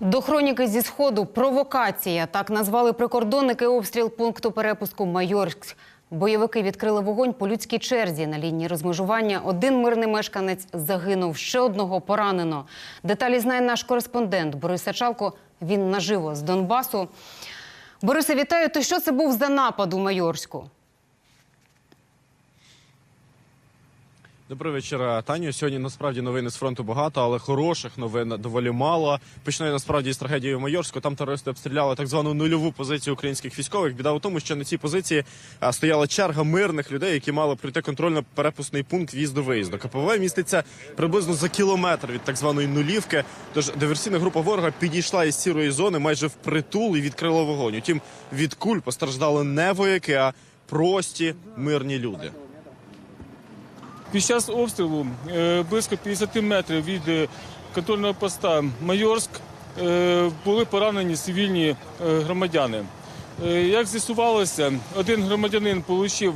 До хроніки зі сходу провокація. Так назвали прикордонники обстріл пункту перепуску Майорськ. Бойовики відкрили вогонь по людській черзі на лінії розмежування. Один мирний мешканець загинув, ще одного поранено. Деталі знає наш кореспондент Борис Сачалко. Він наживо з Донбасу. Борисе, вітаю. То що це був за напад у Майорську? Добрий вечір, Таню. Сьогодні насправді новини з фронту багато, але хороших новин доволі мало. Починаю насправді з трагедії в Майорську. Там терористи обстріляли так звану нульову позицію українських військових. Біда у тому, що на цій позиції стояла черга мирних людей, які мали пройти контрольно-перепускний пункт в'їзду-виїзду. КПВ міститься приблизно за кілометр від так званої нулівки. Тож диверсійна група ворога підійшла із сірої зони майже впритул і відкрила вогонь. Утім, від куль постраждали не вояки, а прості мирні люди. Під час обстрілу е, близько 50 метрів від е, контрольного поста Майорськ е, були поранені цивільні громадяни. Як з'ясувалося, один громадянин отримав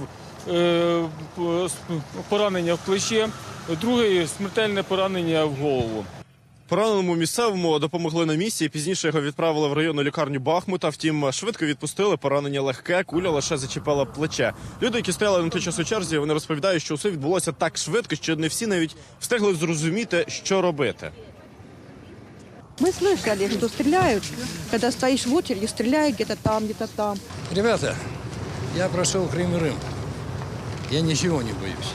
поранення в плече, другий смертельне поранення в голову. Пораненому місцевому допомогли на місці. Пізніше його відправили в районну лікарню Бахмута. Втім, швидко відпустили. Поранення легке, куля лише зачепила плече. Люди, які стояли на той час у черзі, вони розповідають, що все відбулося так швидко, що не всі навіть встигли зрозуміти, що робити. Мы слышали, что стреляют, когда стоишь в очереди, стреляют где-то там, где-то там. Ребята, я прошел Крым и Рым. Я ничего не боюсь.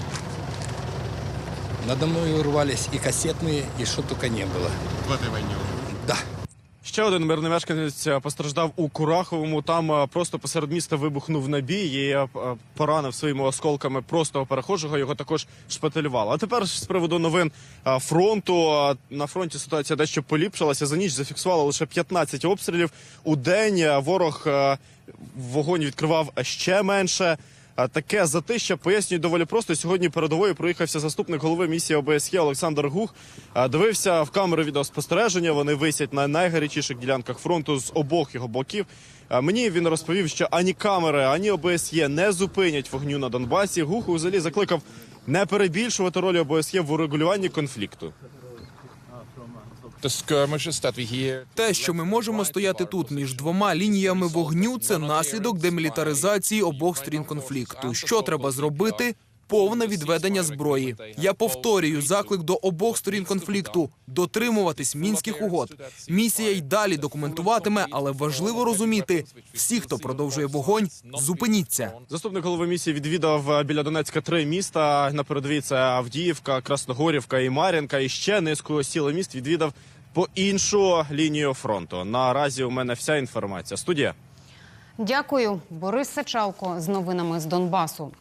Надо мной урвались и кассетные, и что только не было. в этой войне? Да. Ще один мирний мешканець е, постраждав у Кураховому. Там е, просто посеред міста вибухнув набій і е, п- е, поранив своїми осколками простого перехожого. Його також шпиталювали. А тепер ж з приводу новин е, фронту. Е, На фронті ситуація дещо поліпшилася. За ніч зафіксували лише 15 обстрілів. У день е, ворог е, вогонь відкривав ще менше. Таке затища пояснюють доволі просто. Сьогодні передовою проїхався заступник голови місії ОБСЄ Олександр Гух. Дивився в камери відеоспостереження. Вони висять на найгарячіших ділянках фронту з обох його боків. Мені він розповів, що ані камери, ані ОБСЄ не зупинять вогню на Донбасі. Гух взагалі закликав не перебільшувати роль ОБСЄ в урегулюванні конфлікту. Те, що ми можемо стояти тут між двома лініями вогню, це наслідок демілітаризації обох сторін конфлікту. Що треба зробити? Повне відведення зброї. Я повторюю заклик до обох сторін конфлікту дотримуватись мінських угод. Місія й далі документуватиме, але важливо розуміти: всі, хто продовжує вогонь, зупиніться. Заступник голови місії відвідав е, біля Донецька три міста. На передовій це Авдіївка, Красногорівка і Мар'їнка. І ще низку сіл міст відвідав по іншу лінію фронту. Наразі у мене вся інформація. Студія. Дякую, Борис Сачалко з новинами з Донбасу.